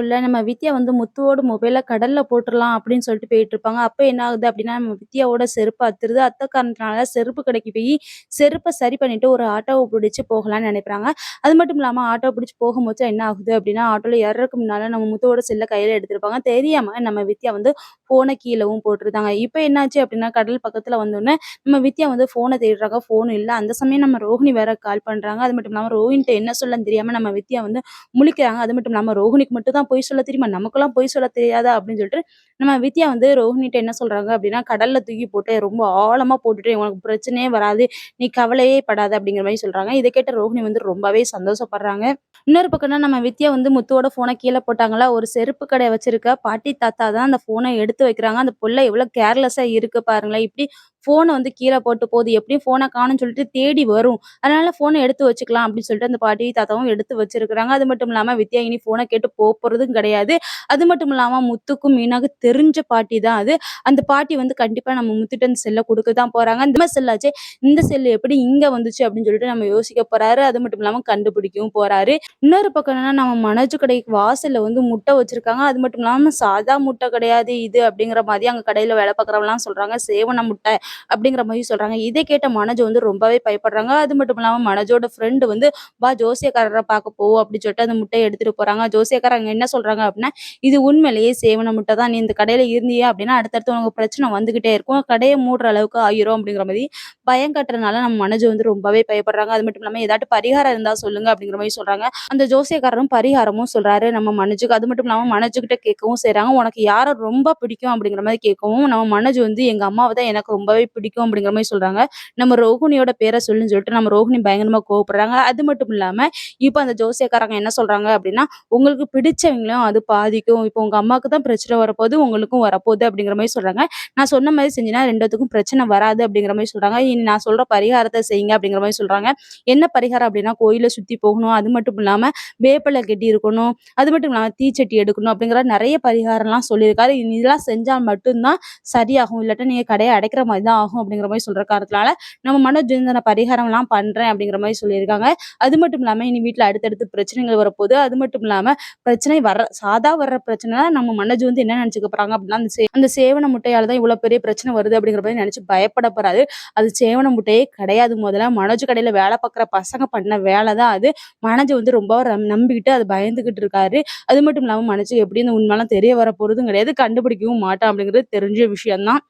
இல்ல நம்ம வித்யா வந்து முத்துவோட மொபைல கடல்ல போட்டுடலாம் அப்படின்னு சொல்லிட்டு போயிட்டு இருப்பாங்க. அப்ப என்ன ஆகுது அப்படின்னா, நம்ம வித்யாவோட செருப்பு அத்துருது. அத்த காரணத்தினால செருப்பு கடைக்கு போய் செருப்பை சரி பண்ணிட்டு ஒரு ஆட்டோவை பிடிச்சி போகலான்னு நினைக்கிறாங்க அது மட்டும் இல்லாம ஆட்டோ பிடிச்சி போகும்போது என்ன ஆகுது அப்படின்னா, ஆட்டோல ஏர்றதுக்கு முன்னால நம்ம முத்துவோட செல்ல கையில எடுத்திருப்பாங்க. தெரியாம நம்ம வித்யா வந்து ஃபோனை கீழவும் போட்டிருந்தாங்க இப்ப என்னாச்சு அப்படின்னா, கடல் பக்கத்துல வந்தோடனே நம்ம வித்யா வந்து ஃபோனை தேடுறாங்க. ஃபோன் இல்ல. அந்த சமயம் நம்ம ரோஹிணி வேற கால் பண்றாங்க. அது மட்டும் இல்லாம ரோஹிணிட்ட என்ன சொல்லன்னு தெரியாம நம்ம வித்யா வந்து முழிக்கிறாங்க. அது மட்டும் இல்லாம ரோஹிணிக்கு மட்டும் தான் பொய் சொல்ல தெரியுமா? நமக்கெல்லாம் பொய் சொல்ல தெரியாதா? அப்படின்னு சொல்லிட்டு நம்ம வித்யா வந்து ரோஹினிட்ட என்ன சொல்றாங்க அப்படின்னா, கடல்ல தூக்கி போட்டு ரொம்ப ஆழமா போட்டுட்டு உனக்கு பிரச்சனையே வராது. நீ கவலையே படாது அப்படிங்கிற மாதிரி சொல்றாங்க. இத கேட்ட ரோஹினி வந்து ரொம்பவே சந்தோஷப்படுறாங்க. இன்னொரு பக்கம்னா நம்ம வித்யா வந்து முத்துவோட போனை கீழே போட்டாங்களா, ஒரு செருப்பு கடை வச்சிருக்க பாட்டி தாத்தா தான் அந்த போனை எடுத்து வைக்கிறாங்க. அந்த புள்ள எவ்வளவு கேர்லெஸ்ஸா இருக்கு பாருங்களேன். இப்படி ஃபோனை வந்து கீழே போட்டு போகுது. எப்படியும் ஃபோனை காணோம்னு சொல்லிட்டு தேடி வரும். அதனால ஃபோனை எடுத்து வச்சுக்கலாம் அப்படின்னு சொல்லிட்டு அந்த பாட்டி தாத்தாவும் எடுத்து வச்சிருக்கிறாங்க அது மட்டும் இல்லாமல் வித்யா இனி ஃபோனை கேட்டு போகிறதும் கிடையாது. அது மட்டும் இல்லாமல் முத்துக்கும், மீனாக தெரிஞ்ச பாட்டி தான் அது. அந்த பாட்டி வந்து கண்டிப்பா நம்ம முத்துட்டு அந்த செல்லை கொடுக்க தான் போறாங்க. இந்த மாதிரி செல்லாச்சே, இந்த செல்லு எப்படி இங்கே வந்துச்சு அப்படின்னு சொல்லிட்டு நம்ம யோசிக்க போறாரு. அது மட்டும் இல்லாமல் கண்டுபிடிக்கவும் போறாரு. இன்னொரு பக்கம் என்னன்னா, நம்ம மனோஜ் கடைக்கு வாசல்ல வந்து முட்டை வச்சிருக்காங்க. அது மட்டும் இல்லாமல் சாதா முட்டை கிடையாது இது அப்படிங்கிற மாதிரி அங்க கடையில் வேலை பார்க்குறவங்களாம் சொல்றாங்க. சேவன முட்டை அப்படிங்கிற மாதிரி சொல்றாங்க. இதை கேட்ட மனோஜ் வந்து ரொம்பவே பயப்படுறாங்க. அது மட்டும் இல்லாமல் மனோஜோட ஃப்ரெண்டு வந்து வா ஜோசியக்காரரை பார்க்க போவோம் அப்படின்னு சொல்லிட்டு அந்த முட்டையை எடுத்துட்டு போறாங்க. ஜோசியக்காரங்க என்ன சொல்றாங்க அப்படின்னா, இது உண்மையிலேயே சேவன முட்டை தான். நீ இந்த கடையில இருந்தியே அப்படின்னா அடுத்தடுத்து உனக்கு பிரச்சனை வந்துகிட்டே இருக்கும். கடையை மூடுற அளவுக்கு ஆயிரும் அப்படிங்கிற மாதிரி பயம் கட்டுறதுனால நம்ம மனஜு வந்து ரொம்பவே பயப்படுறாங்க. அது மட்டும் இல்லாம ஏதாட்டு பரிகாரம் இருந்தா சொல்லுங்க அப்படிங்கிற மாதிரி சொல்றாங்க. அந்த ஜோசியக்காரரும் பரிகாரமும் சொல்றாரு நம்ம மனஜுக்கு அது மட்டும் இல்லாம மனோஜ்கிட்ட கேட்கவும் செய்கிறாங்க உனக்கு யார ரொம்ப பிடிக்கும் அப்படிங்கிற மாதிரி கேட்கவும், நம்ம மனஜு வந்து எங்க அம்மாவை தான் எனக்கு ரொம்பவே பிடிக்கும் அப்படிங்கிற மாதிரி சொல்றாங்க. நம்ம ரோகிணியோட பேரை சொல்லுன்னு சொல்லிட்டு நம்ம ரோகிணி பயங்கரமா கோவப்படுறாங்க. அது மட்டும் இல்லாம இப்ப அந்த ஜோசியக்காரங்க என்ன சொல்றாங்க அப்படின்னா, உங்களுக்கு பிடிச்சவங்களையும் அது பாதிக்கும். இப்போ உங்கள் அம்மாவுக்கு தான் பிரச்சனை வரப்போகுது, உங்களுக்கும் வரப்போகுது அப்படிங்கிற மாதிரி சொல்கிறாங்க நான் சொன்ன மாதிரி செஞ்சினா ரெண்டுத்துக்கும் பிரச்சனை வராது அப்படிங்கிற மாதிரி சொல்கிறாங்க இனி நான் சொல்கிற பரிகாரத்தை செய்யுங்க அப்படிங்கிற மாதிரி சொல்கிறாங்க என்ன பரிகாரம் அப்படின்னா, கோயிலை சுற்றி போகணும். அது மட்டும் இல்லாமல் வேப்பலை கட்டி இருக்கணும். அது மட்டும் இல்லாமல் தீச்சட்டி எடுக்கணும் அப்படிங்கிற நிறைய பரிகாரம்லாம் சொல்லியிருக்காரு. இதெல்லாம் செஞ்சால் மட்டும் தான் சரியாகும். இல்லாட்டா நீங்கள் கடையை அடைக்கிற மாதிரி தான் ஆகும் அப்படிங்கிற மாதிரி சொல்கிற காரணத்தினால, நம்ம மனோஜந்தன பரிகாரம்லாம் பண்ணுறேன் அப்படிங்கிற மாதிரி சொல்லியிருக்காங்க. அது மட்டும் இல்லாமல் இனி வீட்டில் அடுத்தடுத்து பிரச்சனைகள் வரப்போகுது. அது மட்டும் இல்லாமல் பிரச்சனை வர சாதா வர்ற பிரச்சனை நம்ம மனஜு வந்து என்ன நினச்சிக்க போறாங்க அப்படின்னா, அந்த சே அந்த சேவன முட்டையால தான் இவ்வளோ பெரிய பிரச்சனை வருது அப்படிங்கிற மாதிரி நினச்சி பயப்பட போகிறாரு அது சேவன முட்டையே கிடையாது முதல்ல. மனோஜ் கடையில வேலை பார்க்குற பசங்க பண்ண வேலை தான் அது. மனோஜ் வந்து ரொம்ப நம்பிக்கிட்டு அது பயந்துகிட்டு இருக்காரு. அது மட்டும் இல்லாமல் மனோஜ்க்கு எப்படி இந்த உண்மைலாம் தெரிய வரப்போறதும் கிடையாது. கண்டுபிடிக்கவும் மாட்டான் அப்படிங்கிறது தெரிஞ்ச விஷயம் தான்.